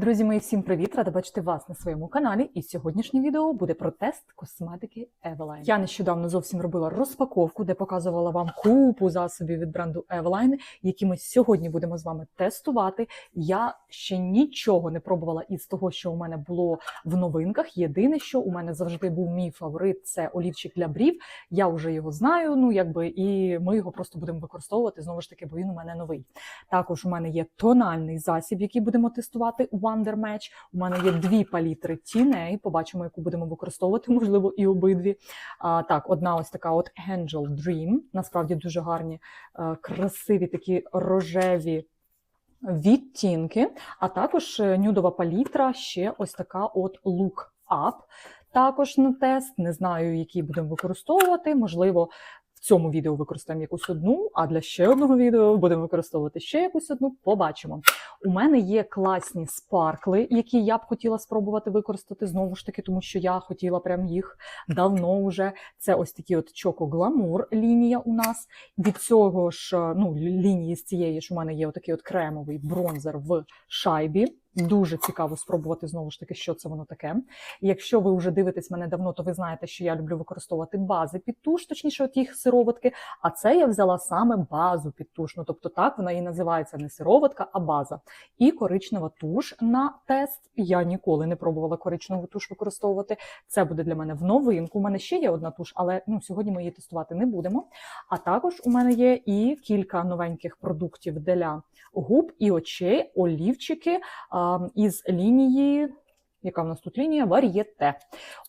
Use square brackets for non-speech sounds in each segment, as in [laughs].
Друзі мої, всім привіт! Рада бачити вас на своєму каналі. І сьогоднішнє відео буде про тест косметики Eveline. Я нещодавно зовсім робила розпаковку, де показувала вам купу засобів від бренду Eveline, які ми сьогодні будемо з вами тестувати. Я ще нічого не пробувала із того, що у мене було в новинках. Єдине, що у мене завжди був мій фаворит це олівчик для брів. Я вже його знаю. Ну якби і ми його просто будемо використовувати знову ж таки, бо він у мене новий. Також у мене є тональний засіб, який будемо тестувати. Wonder Match. У мене є дві палітри тіней. Побачимо, яку будемо використовувати, [laughs] можливо, і обидві. А, Так, одна ось така от Angel Dream. Насправді дуже гарні, е, красиві такі рожеві. Відтінки, а також е, нюдова палітра, ще ось така от Look Up. Також на тест. Не знаю, які будемо використовувати. Можливо, в цьому відео використаємо якусь одну, а для ще одного відео будемо використовувати ще якусь одну. Побачимо. У мене є класні спаркли, які я б хотіла спробувати використати знову ж таки, тому що я хотіла прям їх давно вже. Це ось такі от Choco Glamour лінія у нас. Від цього ж ну, лінії з цієї ж у мене є отакий от кремовий бронзер в шайбі. Дуже цікаво спробувати знову ж таки, що це воно таке. І якщо ви вже дивитесь мене давно, то ви знаєте, що я люблю використовувати бази під туш, точніше, от їх сироватки. А це я взяла саме базу під туш. Тобто так вона і називається не сироватка, а база. І коричнева туш на тест. Я ніколи не пробувала коричневу туш використовувати. Це буде для мене в новинку. У мене ще є одна туш, але ну, сьогодні ми її тестувати не будемо. А також у мене є і кілька новеньких продуктів для губ і очей, олівчики із лінії. Яка в нас тут лінія? Вар'єте.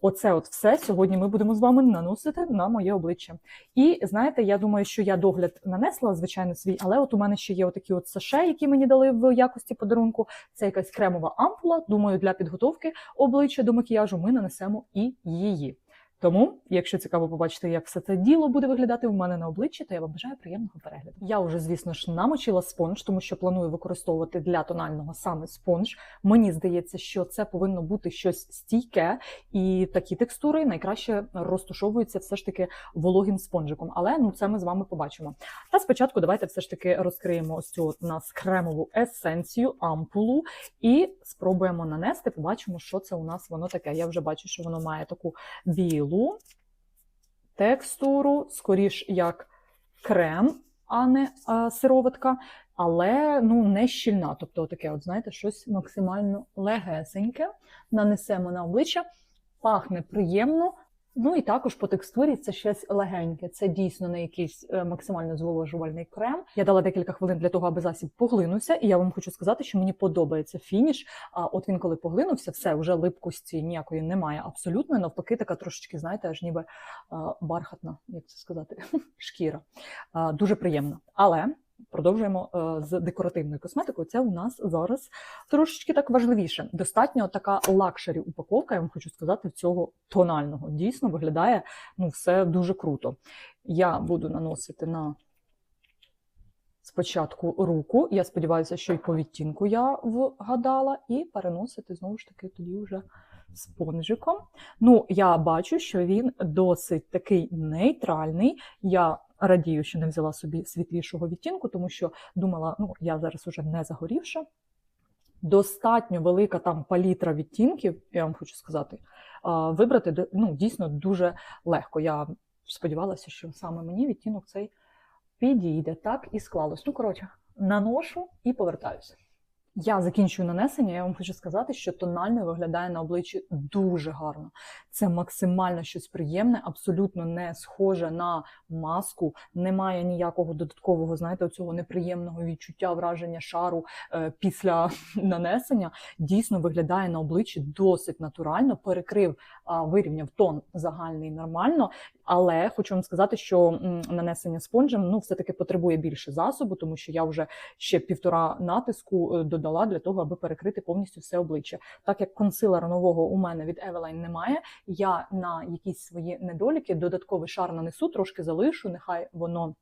Оце от все сьогодні ми будемо з вами наносити на моє обличчя. І знаєте, я думаю, що я догляд нанесла, звичайно, свій, але от у мене ще є отакі от саше, які мені дали в якості подарунку. Це якась кремова ампула. Думаю, для підготовки обличчя до макіяжу ми нанесемо і її. Тому, якщо цікаво побачити, як все це діло буде виглядати у мене на обличчі, то я вам бажаю приємного перегляду. Я вже, звісно ж, намочила спонж, тому що планую використовувати для тонального саме спонж. Мені здається, що це повинно бути щось стійке, і такі текстури найкраще розтушовуються все ж таки вологим спонжиком. Але ну це ми з вами побачимо. Та спочатку давайте все ж таки розкриємо ось цю от нас кремову есенцію, ампулу, і спробуємо нанести. Побачимо, що це у нас воно таке. Я вже бачу, що воно має таку білу текстуру, скоріш як крем, а не а, сироватка, але ну, не щільна. Тобто, таке, от, знаєте, щось максимально легесеньке. Нанесемо на обличчя, пахне приємно. Ну і також по текстурі це щось легеньке. Це дійсно не якийсь е, максимально зволожувальний крем. Я дала декілька хвилин для того, аби засіб поглинувся, і я вам хочу сказати, що мені подобається фініш. А от він, коли поглинувся, все вже липкості ніякої немає. Абсолютно навпаки, така трошечки, знаєте, аж ніби бархатна, як це сказати, [laughs] шкіра. Дуже приємно. Але. Продовжуємо е, з декоративною косметикою. Це у нас зараз трошечки так важливіше. Достатньо така лакшері упаковка, я вам хочу сказати, цього тонального. Дійсно виглядає ну, все дуже круто. Я буду наносити на спочатку руку. Я сподіваюся, що і по відтінку я вгадала, і переносити знову ж таки тоді вже спонжиком. Ну, я бачу, що він досить такий нейтральний. Я радію, що не взяла собі світлішого відтінку, тому що думала, ну я зараз уже не загорівша. Достатньо велика там палітра відтінків, я вам хочу сказати, вибрати ну, дійсно дуже легко. Я сподівалася, що саме мені відтінок цей підійде. Так і склалось. Ну, коротше, наношу і повертаюся. Я закінчую нанесення. Я вам хочу сказати, що тонально виглядає на обличчі дуже гарно. Це максимально щось приємне, абсолютно не схоже на маску. Немає ніякого додаткового, знаєте, цього неприємного відчуття враження шару е, після [laughs] нанесення. Дійсно виглядає на обличчі досить натурально. Перекрив, е, вирівняв тон загальний нормально. Але хочу вам сказати, що нанесення спонжем ну все таки потребує більше засобу, тому що я вже ще півтора натиску е, додала для того, аби перекрити повністю все обличчя. Так як консилера нового у мене від Евелайн немає, я на якісь свої недоліки додатковий шар нанесу, трошки залишу, нехай воно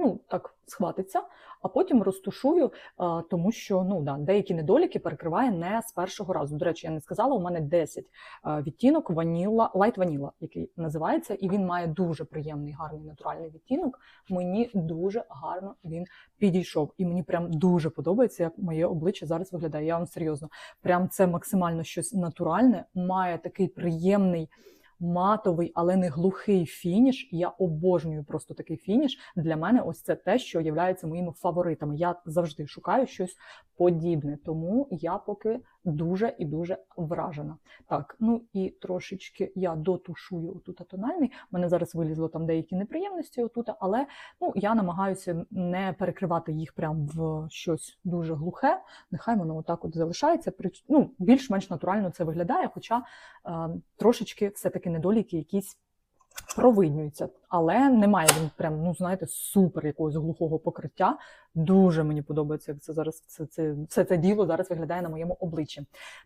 ну так схватиться, а потім розтушую, тому що ну да, деякі недоліки перекриває не з першого разу. До речі, я не сказала, у мене 10 відтінок ваніла, лайт ваніла, який називається, і він має дуже приємний, гарний натуральний відтінок. Мені дуже гарно він підійшов, і мені прям дуже подобається, як моє обличчя зараз виглядає. Я вам серйозно, прям це максимально щось натуральне, має такий приємний. Матовий, але не глухий фініш. Я обожнюю просто такий фініш. Для мене ось це те, що є моїми фаворитами. Я завжди шукаю щось подібне, тому я поки дуже і дуже вражена. Так, ну і трошечки я дотушую отут тональний. У мене зараз вилізло там деякі неприємності отут, але ну я намагаюся не перекривати їх прям в щось дуже глухе. Нехай воно отак от залишається. Ну, більш-менш натурально це виглядає, хоча е, трошечки все-таки недоліки якісь провиднюються. Але немає він прям, ну знаєте, супер якогось глухого покриття. Дуже мені подобається, як це зараз це, це, все це діло зараз виглядає на моєму обличчі.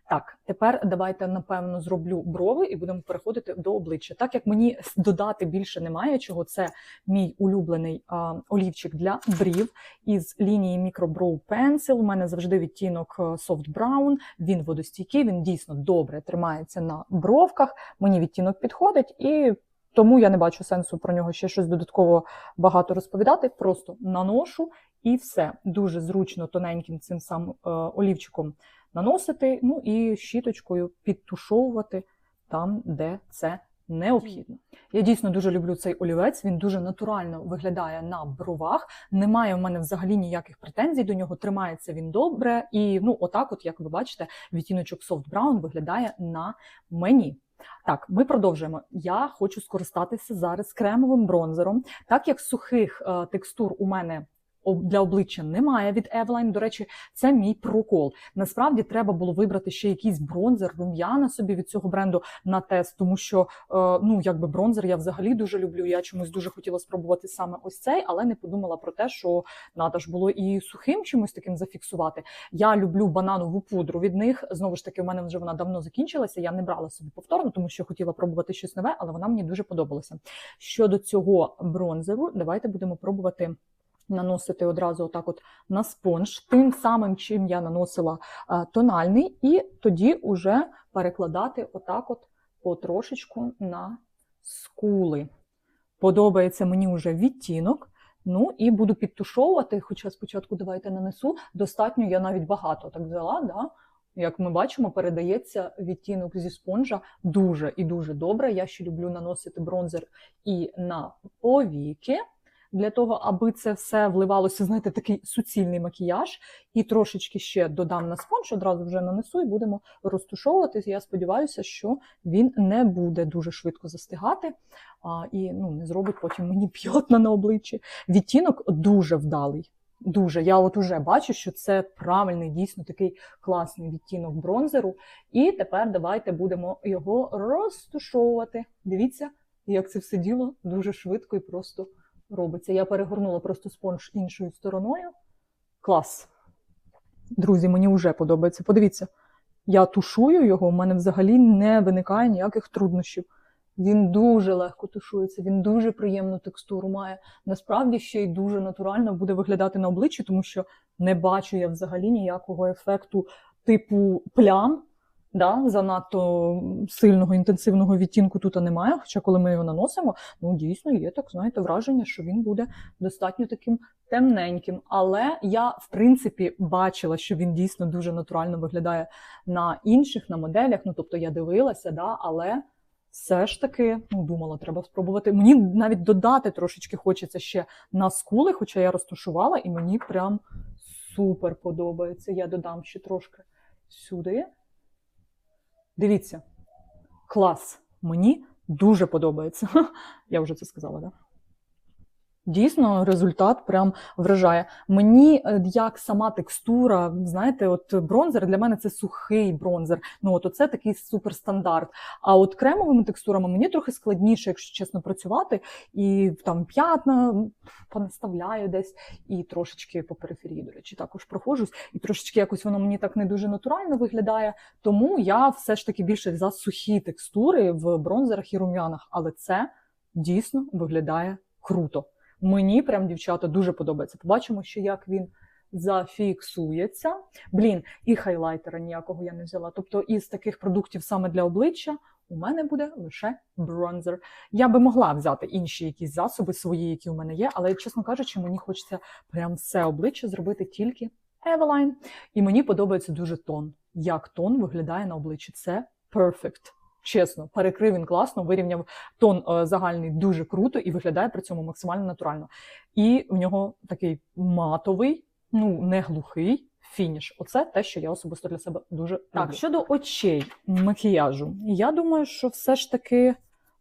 Так, тепер давайте напевно зроблю брови і будемо переходити до обличчя. Так як мені додати більше немає чого, це мій улюблений а, олівчик для брів із лінії Micro Brow Pencil. У мене завжди відтінок е, Soft Brown. Він водостійкий, він дійсно добре тримається на бровках. Мені відтінок підходить і. Тому я не бачу сенсу про нього ще щось додатково багато розповідати. Просто наношу і все. Дуже зручно тоненьким цим самим е, олівчиком наносити, ну і щіточкою підтушовувати там, де це необхідно. Я дійсно дуже люблю цей олівець. Він дуже натурально виглядає на бровах. Немає в мене взагалі ніяких претензій до нього. Тримається він добре. І ну, отак, от як ви бачите, відтіночок Soft Brown виглядає на мені. Так, ми продовжуємо. Я хочу скористатися зараз кремовим бронзером. Так як сухих е, текстур у мене для обличчя немає від Eveline. До речі, це мій прокол. Насправді треба було вибрати ще якийсь бронзер, рум'яна собі від цього бренду на тест, тому що е, ну якби бронзер я взагалі дуже люблю. Я чомусь дуже хотіла спробувати саме ось цей, але не подумала про те, що треба ж було і сухим чимось таким зафіксувати. Я люблю бананову пудру від них. Знову ж таки, у мене вже вона давно закінчилася. Я не брала собі повторно, тому що хотіла пробувати щось нове, але вона мені дуже подобалася. Щодо цього бронзеру, давайте будемо пробувати. Наносити одразу отак от на спонж, тим самим, чим я наносила е, тональний, і тоді уже перекладати отак от потрошечку на скули. Подобається мені вже відтінок. Ну і буду підтушовувати, хоча спочатку давайте нанесу. Достатньо я навіть багато так взяла. Да? Як ми бачимо, передається відтінок зі спонжа дуже і дуже добре. Я ще люблю наносити бронзер і на повіки. Для того, аби це все вливалося, знаєте, такий суцільний макіяж, і трошечки ще додам на спонж, одразу вже нанесу і будемо розтушовуватись. Я сподіваюся, що він не буде дуже швидко застигати а, і ну, не зробить потім мені п'ятна на обличчі. Відтінок дуже вдалий. Дуже. Я от уже бачу, що це правильний, дійсно такий класний відтінок бронзеру. І тепер давайте будемо його розтушовувати. Дивіться, як це все діло дуже швидко і просто робиться. Я перегорнула просто спонж іншою стороною. Клас. Друзі, мені вже подобається. Подивіться, я тушую його, у мене взагалі не виникає ніяких труднощів. Він дуже легко тушується, він дуже приємну текстуру має. Насправді ще й дуже натурально буде виглядати на обличчі, тому що не бачу я взагалі ніякого ефекту типу плям. Да, занадто сильного інтенсивного відтінку тут немає. Хоча, коли ми його наносимо, ну дійсно є так, знаєте, враження, що він буде достатньо таким темненьким. Але я, в принципі, бачила, що він дійсно дуже натурально виглядає на інших, на моделях. Ну, тобто я дивилася, да, але все ж таки ну, думала, треба спробувати. Мені навіть додати трошечки хочеться ще на скули, хоча я розташувала, і мені прям супер подобається. Я додам ще трошки сюди. Дивіться, клас. Мені дуже подобається. [laughs] Я вже це сказала, так? Да? Дійсно, результат прям вражає. Мені е, як сама текстура, знаєте, от бронзер для мене це сухий бронзер. Ну от оце такий суперстандарт. А от кремовими текстурами мені трохи складніше, якщо чесно, працювати. І там п'ятна понаставляю десь, і трошечки по периферії, до речі, також проходжусь, і трошечки якось воно мені так не дуже натурально виглядає. Тому я все ж таки більше за сухі текстури в бронзерах і рум'янах, але це дійсно виглядає круто. Мені прям, дівчата, дуже подобається. Побачимо, ще як він зафіксується. Блін, і хайлайтера ніякого я не взяла. Тобто із таких продуктів саме для обличчя у мене буде лише бронзер. Я би могла взяти інші якісь засоби свої, які у мене є, але, чесно кажучи, мені хочеться прям все обличчя зробити тільки Eveline. І мені подобається дуже тон. Як тон виглядає на обличчі. Це perfect. Чесно, перекрив він класно, вирівняв тон е, загальний дуже круто і виглядає при цьому максимально натурально. І в нього такий матовий, ну не глухий фініш. Оце те, що я особисто для себе дуже так. люблю. Щодо очей макіяжу, я думаю, що все ж таки.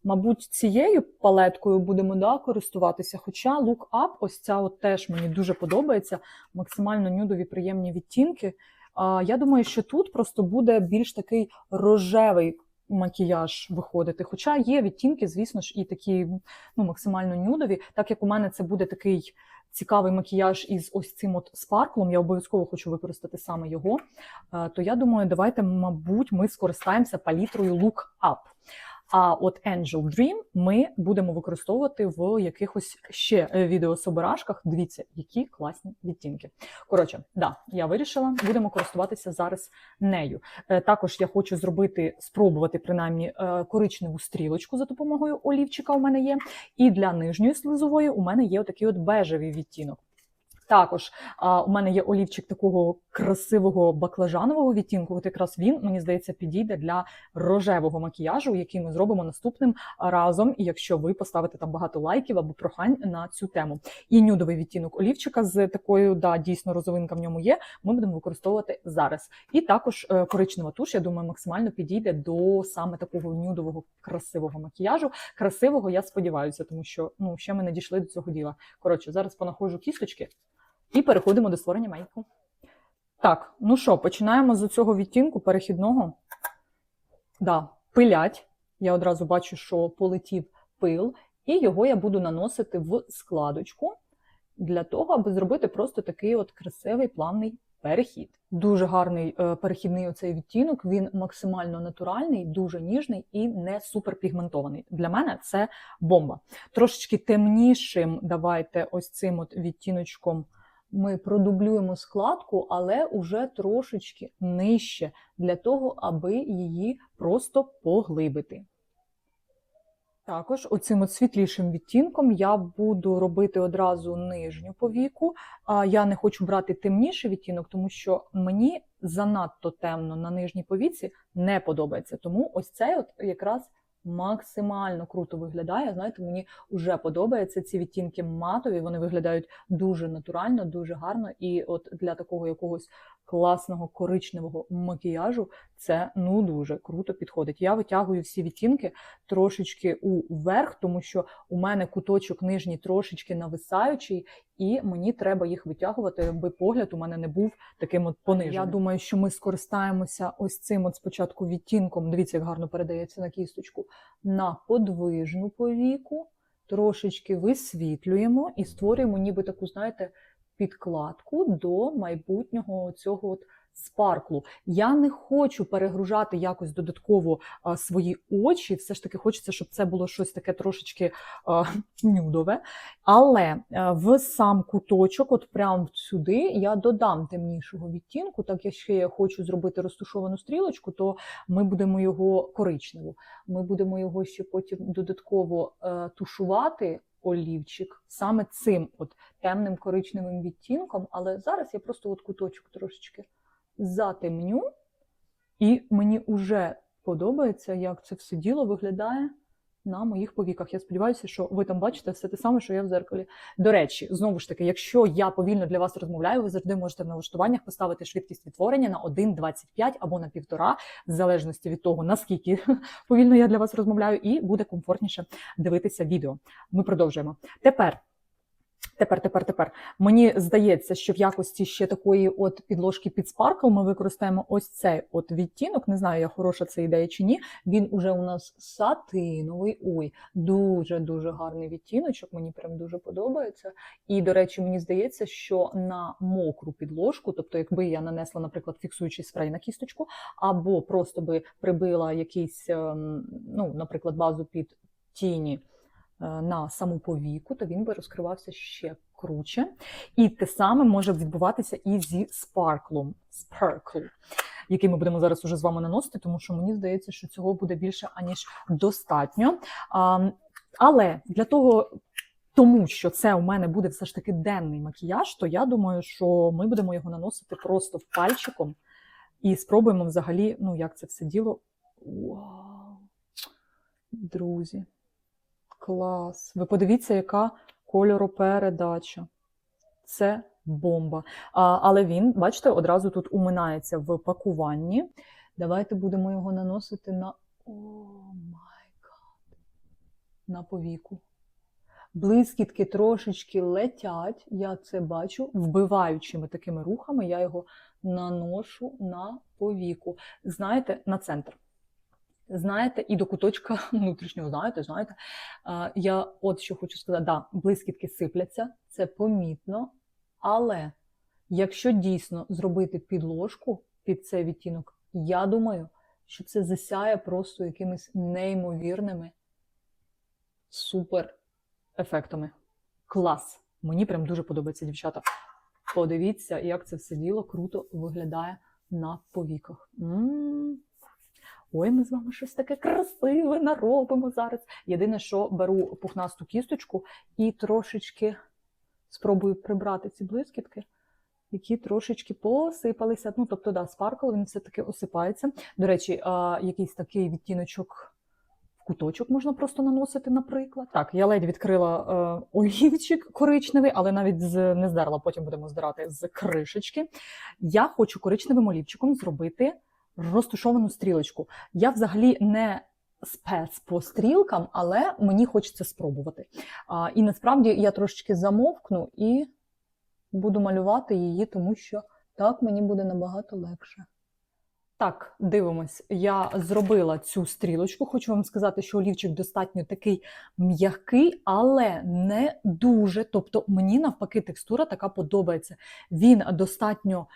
Мабуть, цією палеткою будемо да, користуватися. Хоча Look Up, ось ця от теж мені дуже подобається. Максимально нюдові приємні відтінки. А, я думаю, що тут просто буде більш такий рожевий макіяж виходити. Хоча є відтінки, звісно ж, і такі ну, максимально нюдові. Так як у мене це буде такий цікавий макіяж із ось цим от спарклом, я обов'язково хочу використати саме його. е, То я думаю, давайте, мабуть, ми скористаємося палітрою Look Up. А от Angel Dream ми будемо використовувати в якихось ще е, відеособирашках. Дивіться, які класні відтінки. Коротше, да, я вирішила, будемо користуватися зараз нею. Е, Також я хочу зробити, спробувати принаймні е, коричневу стрілочку за допомогою олівчика. У мене є. І для нижньої слизової у мене є отакий от бежевий відтінок. Також а, у мене є олівчик такого красивого баклажанового відтінку. От якраз він, мені здається, підійде для рожевого макіяжу, який ми зробимо наступним разом. Якщо ви поставите там багато лайків або прохань на цю тему. І нюдовий відтінок олівчика з такою, да, дійсно розовинка в ньому є. Ми будемо використовувати зараз. І також е, коричнева туш, я думаю, максимально підійде до саме такого нюдового красивого макіяжу. Красивого, я сподіваюся, тому що ну ще ми не дійшли до цього діла. Коротше, зараз понаходжу кісточки і переходимо до створення мейку. Так, ну що, починаємо з цього відтінку перехідного. Да, пилять. Я одразу бачу, що полетів пил, і його я буду наносити в складочку для того, аби зробити просто такий от красивий плавний перехід. Дуже гарний е, перехідний оцей відтінок. Він максимально натуральний, дуже ніжний і не суперпігментований. Для мене це бомба. Трошечки темнішим давайте ось цим от відтіночком ми продублюємо складку, але уже трошечки нижче, для того, аби її просто поглибити. Також оцим от світлішим відтінком я буду робити одразу нижню повіку. А я не хочу брати темніший відтінок, тому що мені занадто темно на нижній повіці не подобається. Тому ось цей от якраз максимально круто виглядає. Знаєте, мені вже подобається ці відтінки матові. Вони виглядають дуже натурально, дуже гарно. І от для такого якогось класного коричневого макіяжу це ну дуже круто підходить. Я витягую всі відтінки трошечки уверх, тому що у мене куточок нижній трошечки нависаючий, і мені треба їх витягувати, аби погляд у мене не був таким от пониженим. Я думаю, що ми скористаємося ось цим от спочатку відтінком. Дивіться, як гарно передається на кісточку, на подвижну повіку. Трошечки висвітлюємо і створюємо ніби таку, знаєте, підкладку до майбутнього цього от спарклу. Я не хочу перегружати якось додатково а, свої очі. Все ж таки хочеться, щоб це було щось таке трошечки а, нюдове. Але а, в сам куточок, от прямо сюди, я додам темнішого відтінку. Так як ще я хочу зробити розташовану стрілочку, то ми будемо його коричневу. Ми будемо його ще потім додатково е, тушувати. Олівчик саме цим от темним коричневим відтінком, але зараз я просто от куточок трошечки затемню, і мені вже подобається, як це все діло виглядає на моїх повіках. Я сподіваюся, що ви там бачите все те саме, що я в зеркалі. До речі, знову ж таки, якщо я повільно для вас розмовляю, ви завжди можете в налаштуваннях поставити швидкість відтворення на 1,25 або на 1,5, в залежності від того, наскільки [laughs] повільно я для вас розмовляю, і буде комфортніше дивитися відео. Ми продовжуємо. Тепер. Тепер, тепер, тепер. Мені здається, що в якості ще такої от підложки під спаркл ми використаємо ось цей от відтінок. Не знаю, я хороша це ідея чи ні. Він уже у нас сатиновий. Ой, дуже-дуже гарний відтіночок. Мені прям дуже подобається. І, до речі, мені здається, що на мокру підложку, тобто, якби я нанесла, наприклад, фіксуючий спрей на кісточку, або просто би прибила якийсь, ем, ну, наприклад, базу під тіні на саму повіку, то він би розкривався ще круче. І те саме може відбуватися і зі спарклом. Sparkle, який ми будемо зараз уже з вами наносити, тому що мені здається, що цього буде більше аніж достатньо. Але для того. Тому що це у мене буде все ж таки денний макіяж, то я думаю, що ми будемо його наносити просто пальчиком і спробуємо взагалі, ну як це все діло. Вау! Друзі, клас! Ви подивіться, яка кольоропередача. Це бомба. А, але він, бачите, одразу тут уминається в пакуванні. Давайте будемо його наносити на. О май гад! На повіку. Блискітки трошечки летять, я це бачу, вбиваючими такими рухами, я його наношу на повіку. Знаєте, на центр. Знаєте, і до куточка [laughs] внутрішнього, знаєте, знаєте. Я от що хочу сказати, да, блискітки сипляться, це помітно. Але якщо дійсно зробити підложку під цей відтінок, я думаю, що це засяє просто якимись неймовірними супер ефектами. Клас! Мені прям дуже подобається, дівчата. Подивіться, як це все діло круто виглядає на повіках. М-м-м. Ой, ми з вами щось таке красиве наробимо зараз. Єдине, що беру пухнасту кісточку і трошечки спробую прибрати ці блискітки, які трошечки посипалися. Ну, тобто, да, спаркл, він все-таки осипається. До речі, а, якийсь такий відтіночок в куточок можна просто наносити, наприклад. Так, я ледь відкрила е, олівчик коричневий, але навіть з, не здерла, потім будемо здирати з кришечки. Я хочу коричневим олівчиком зробити розтушовану стрілочку. Я взагалі не спец по стрілкам, але мені хочеться спробувати. А, і насправді я трошечки замовкну і буду малювати її, тому що так мені буде набагато легше. Так, дивимось, я зробила цю стрілочку. Хочу вам сказати, що олівчик достатньо такий м'який, але не дуже. Тобто, мені навпаки текстура така подобається. Він достатньо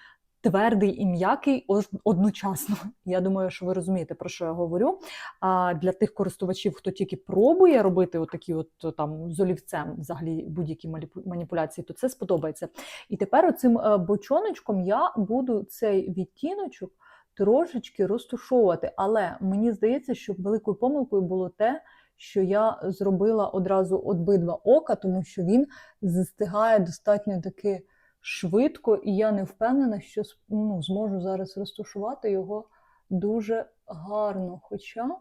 твердий і м'який одночасно. [laughs] Я думаю, що ви розумієте, про що я говорю. А для тих користувачів, хто тільки пробує робити отакі, от там з олівцем, взагалі будь-які маніпуляції, то це сподобається. І тепер оцим е, бочоночком я буду цей відтіночок трошечки розтушовувати. Але мені здається, що великою помилкою було те, що я зробила одразу обидва ока, тому що він застигає достатньо таки швидко, і я не впевнена, що ну, зможу зараз розташувати його дуже гарно. Хоча,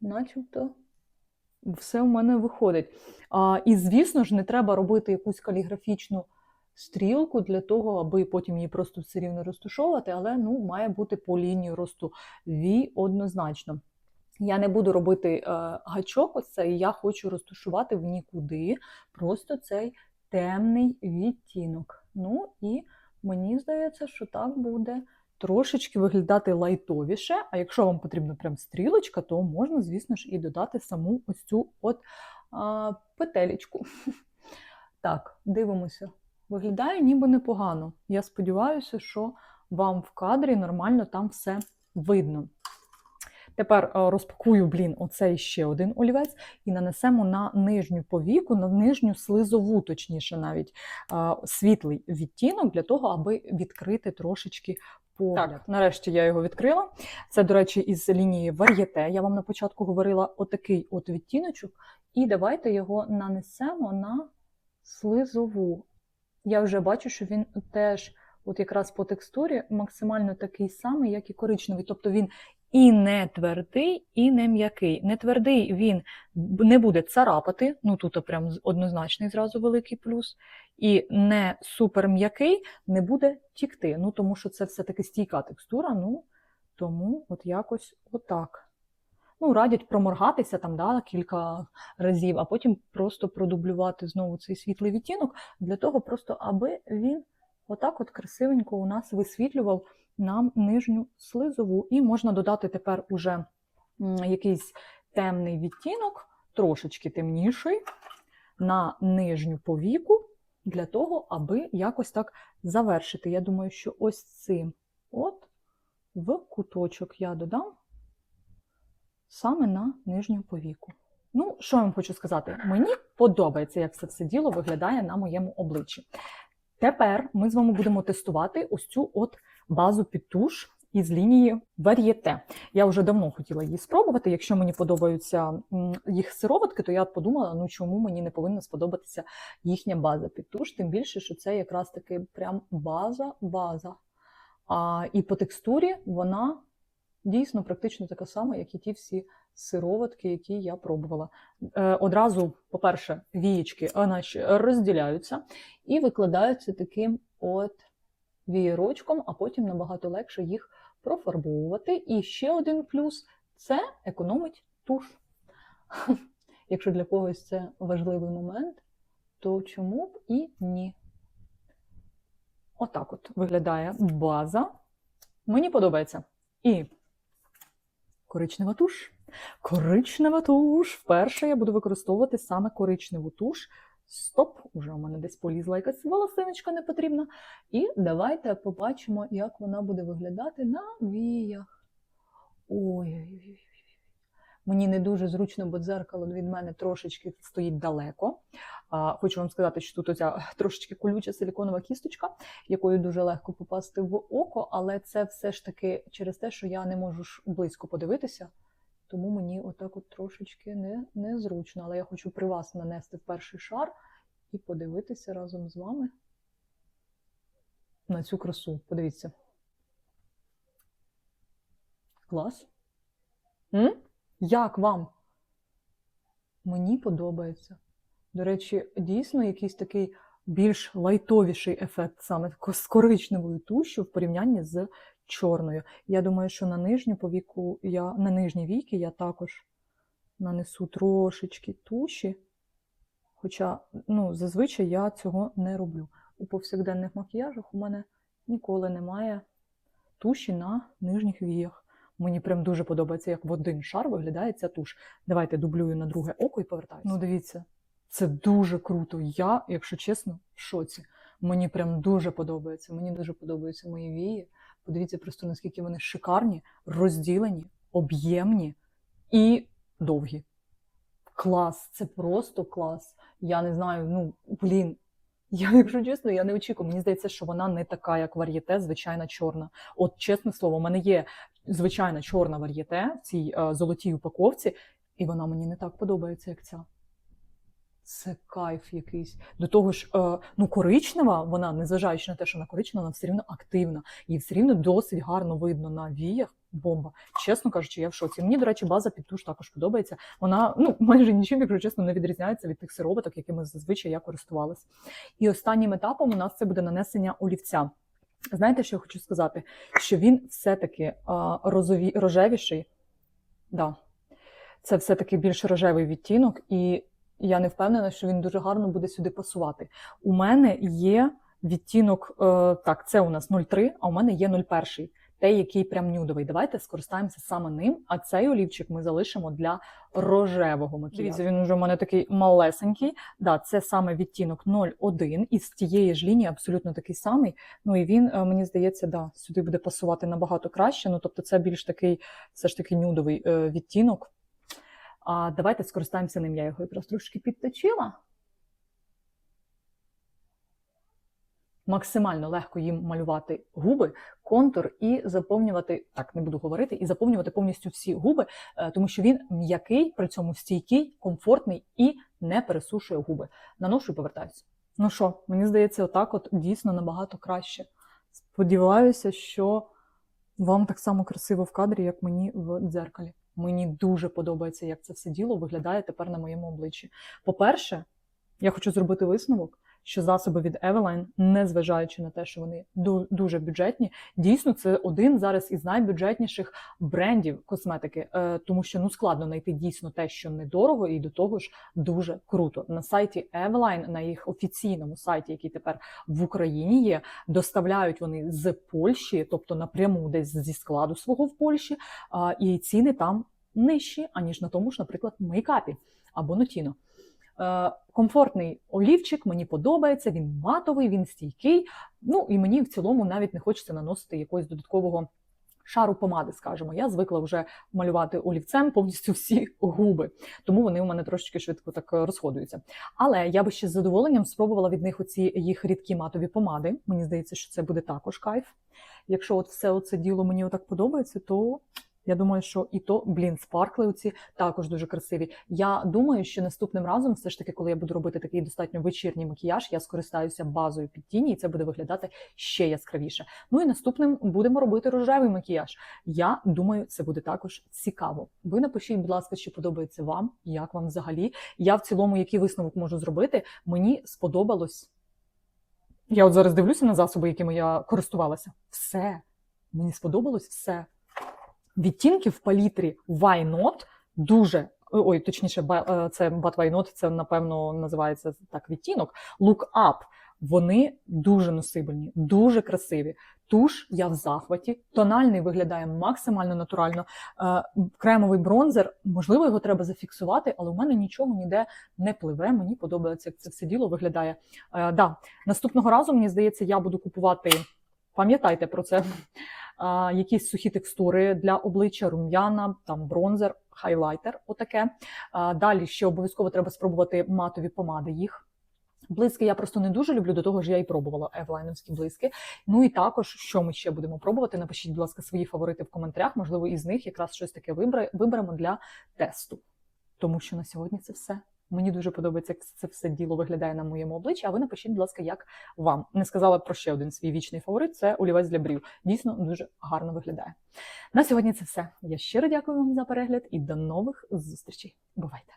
начебто, все в мене виходить. А, І, звісно ж, не треба робити якусь каліграфічну стрілку для того, аби потім її просто все рівно розташовувати, але ну, має бути по лінії росту V однозначно. Я не буду робити е, гачок, ось цей, я хочу розташувати в нікуди просто цей темний відтінок. Ну і мені здається, що так буде трошечки виглядати лайтовіше. А якщо вам потрібна прям стрілочка, то можна, звісно ж, і додати саму ось цю от а, петелечку. [laughs] Так, дивимося. Виглядає ніби непогано. Я сподіваюся, що вам в кадрі нормально там все видно. Тепер е, розпакую, блін, оцей ще один олівець, і нанесемо на нижню повіку, на нижню слизову, точніше, навіть е, світлий відтінок для того, аби відкрити трошечки погляд. Так, нарешті я його відкрила. Це, до речі, із лінії вар'єте. Я вам на початку говорила отакий от відтіночок. І давайте його нанесемо на слизову. Я вже бачу, що він теж. От якраз по текстурі максимально такий самий, як і коричневий. Тобто він і не твердий, і не м'який. Не твердий він не буде царапати, ну тут прям однозначний зразу великий плюс. І не супер м'який не буде тікти. Ну, тому що це все-таки стійка текстура, ну тому от якось отак. Ну, радять проморгатися там да, кілька разів, а потім просто продублювати знову цей світлий відтінок для того, просто аби він отак от красивенько у нас висвітлював нам нижню слизову. І можна додати тепер уже якийсь темний відтінок, трошечки темніший, на нижню повіку, для того, аби якось так завершити. Я думаю, що ось цим от в куточок я додам саме на нижню повіку. Ну, що я вам хочу сказати? Мені подобається, як це все діло виглядає на моєму обличчі. Тепер ми з вами будемо тестувати ось цю от базу під туш із лінії Varieté. Я вже давно хотіла її спробувати. Якщо мені подобаються їх сироватки, то я подумала, ну чому мені не повинна сподобатися їхня база під туш, тим більше, що це якраз таки прям база-база. А, і по текстурі вона дійсно практично така сама, як і ті всі сироватки, які я пробувала. Е, одразу, по-перше, вієчки е, наші розділяються і викладаються таким от вієрочком, а потім набагато легше їх профарбовувати. І ще один плюс це економить туш. [laughs] Якщо для когось це важливий момент, то чому б і ні? Отак от виглядає база. Мені подобається. І коричнева туш. Коричнева туш. Вперше я буду використовувати саме коричневу туш. Стоп, уже у мене десь полізла якась волосиночка не потрібна. І давайте побачимо, як вона буде виглядати на віях. Ой-ой-ой. Мені не дуже зручно, бо дзеркало від мене трошечки стоїть далеко. А, хочу вам сказати, що тут оця трошечки колюча силіконова кісточка, якою дуже легко попасти в око, але це все ж таки через те, що я не можу близько подивитися. Тому мені отак от трошечки не, незручно. Але я хочу при вас нанести перший шар і подивитися разом з вами на цю красу. Подивіться. Клас. М? Як вам? Мені подобається. До речі, дійсно якийсь такий більш лайтовіший ефект саме з коричневою тушю в порівнянні з чорною. Я думаю, що на нижню повіку я на нижні віки я також нанесу трошечки туші. Хоча, ну, зазвичай я цього не роблю. У повсякденних макіяжах у мене ніколи немає туші на нижніх віях. Мені прям дуже подобається, як в один шар виглядає ця туш. Давайте дублюю на друге око і повертаюся. Ну, дивіться, це дуже круто. Я, якщо чесно, в шоці. Мені прям дуже подобається. Мені дуже подобаються мої вії. Подивіться просто, наскільки вони шикарні, розділені, об'ємні і довгі. Клас, це просто клас. Я не знаю, ну, блін. Я, якщо чесно, я не очікую. Мені здається, що вона не така, як вар'єте, звичайна чорна. От, чесне слово, у мене є звичайна чорна вар'єте в цій е, золотій упаковці, і вона мені не так подобається, як ця. Це кайф якийсь. До того ж, е, ну коричнева, вона, незважаючи на те, що вона коричнева, вона все рівно активна. І все рівно досить гарно видно на віях. Бомба. Чесно кажучи, я в шоці. Мені, до речі, база під туш також подобається. Вона ну [laughs] майже нічим, якщо чесно, не відрізняється від тих сироваток, якими зазвичай я користувалась. І останнім етапом у нас це буде нанесення олівця. Знаєте, що я хочу сказати? Що він все-таки а, розові, рожевіший. Да. Це все-таки більш рожевий відтінок, і я не впевнена, що він дуже гарно буде сюди пасувати. У мене є відтінок, е, так, це у нас 0,3, а у мене є 0,1. Той, який прям нюдовий. Давайте скористаємося саме ним. А цей олівчик ми залишимо для рожевого макіяжу. Дивіться, він вже у мене такий малесенький. Да, це саме відтінок 0,1 із тієї ж лінії, абсолютно такий самий. Ну і він, е, мені здається, да, сюди буде пасувати набагато краще. Ну тобто, це більш такий, все ж таки нюдовий е, відтінок. А давайте скористаємося ним. Я його якраз трошки підточила. Максимально легко їм малювати губи, контур і заповнювати, так не буду говорити, і заповнювати повністю всі губи, е, тому що він м'який, при цьому стійкий, комфортний і не пересушує губи. Наношу і повертаюся. Ну що, мені здається, отак от дійсно набагато краще. Сподіваюся, що вам так само красиво в кадрі, як мені в дзеркалі. Мені дуже подобається, як це все діло виглядає тепер на моєму обличчі. По-перше, я хочу зробити висновок, що засоби від Eveline, незважаючи на те, що вони дуже бюджетні, дійсно це один зараз із найбюджетніших брендів косметики, е, тому що ну складно знайти дійсно те, що недорого, і до того ж дуже круто. На сайті Eveline, на їх офіційному сайті, який тепер в Україні є, доставляють вони з Польщі, тобто напряму десь зі складу свого в Польщі, і ціни там нижчі, аніж на тому ж, наприклад, мейкапі або нотіно. Е, Комфортний олівчик, мені подобається, він матовий, він стійкий. Ну і мені в цілому навіть не хочеться наносити якогось додаткового шару помади, скажімо. Я звикла вже малювати олівцем повністю всі губи, тому вони у мене трошечки швидко так е, розходуються. Але я би ще з задоволенням спробувала від них оці їх рідкі матові помади. Мені здається, що це буде також кайф. Якщо от все це діло мені отак подобається, то я думаю, що і то, блін, спаркли оці також дуже красиві. Я думаю, що наступним разом, все ж таки, коли я буду робити такий достатньо вечірній макіяж, я скористаюся базою під тіні, і це буде виглядати ще яскравіше. Ну і наступним будемо робити рожевий макіяж. Я думаю, це буде також цікаво. Ви напишіть, будь ласка, що подобається вам, як вам взагалі. Я в цілому, який висновок можу зробити, мені сподобалось. Я от зараз дивлюся на засоби, якими я користувалася. Все. Мені сподобалось все. Відтінки в палітрі Why Not дуже. Ой, точніше, е, це But Why Not, це напевно називається так відтінок. Look Up. Вони дуже носибельні, дуже красиві. Туш я в захваті. Тональний виглядає максимально натурально. Е, Кремовий бронзер, можливо, його треба зафіксувати, але у мене нічого ніде не пливе. Мені подобається, як це все діло виглядає. Е, да. Наступного разу, мені здається, я буду купувати. Пам'ятайте про це. Якісь сухі текстури для обличчя, рум'яна, там бронзер, хайлайтер. Отаке. Далі ще обов'язково треба спробувати матові помади їх. Блиски я просто не дуже люблю, до того ж я і пробувала евлайновські блиски. Ну і також, що ми ще будемо пробувати, напишіть, будь ласка, свої фаворити в коментарях. Можливо, із них якраз щось таке виберемо для тесту. Тому що на сьогодні це все. Мені дуже подобається, як це все діло виглядає на моєму обличчі. А ви напишіть, будь ласка, як вам. Не сказала про ще один свій вічний фаворит це олівець для брів. Дійсно дуже гарно виглядає. На сьогодні це все. Я щиро дякую вам за перегляд і до нових зустрічей. Бувайте!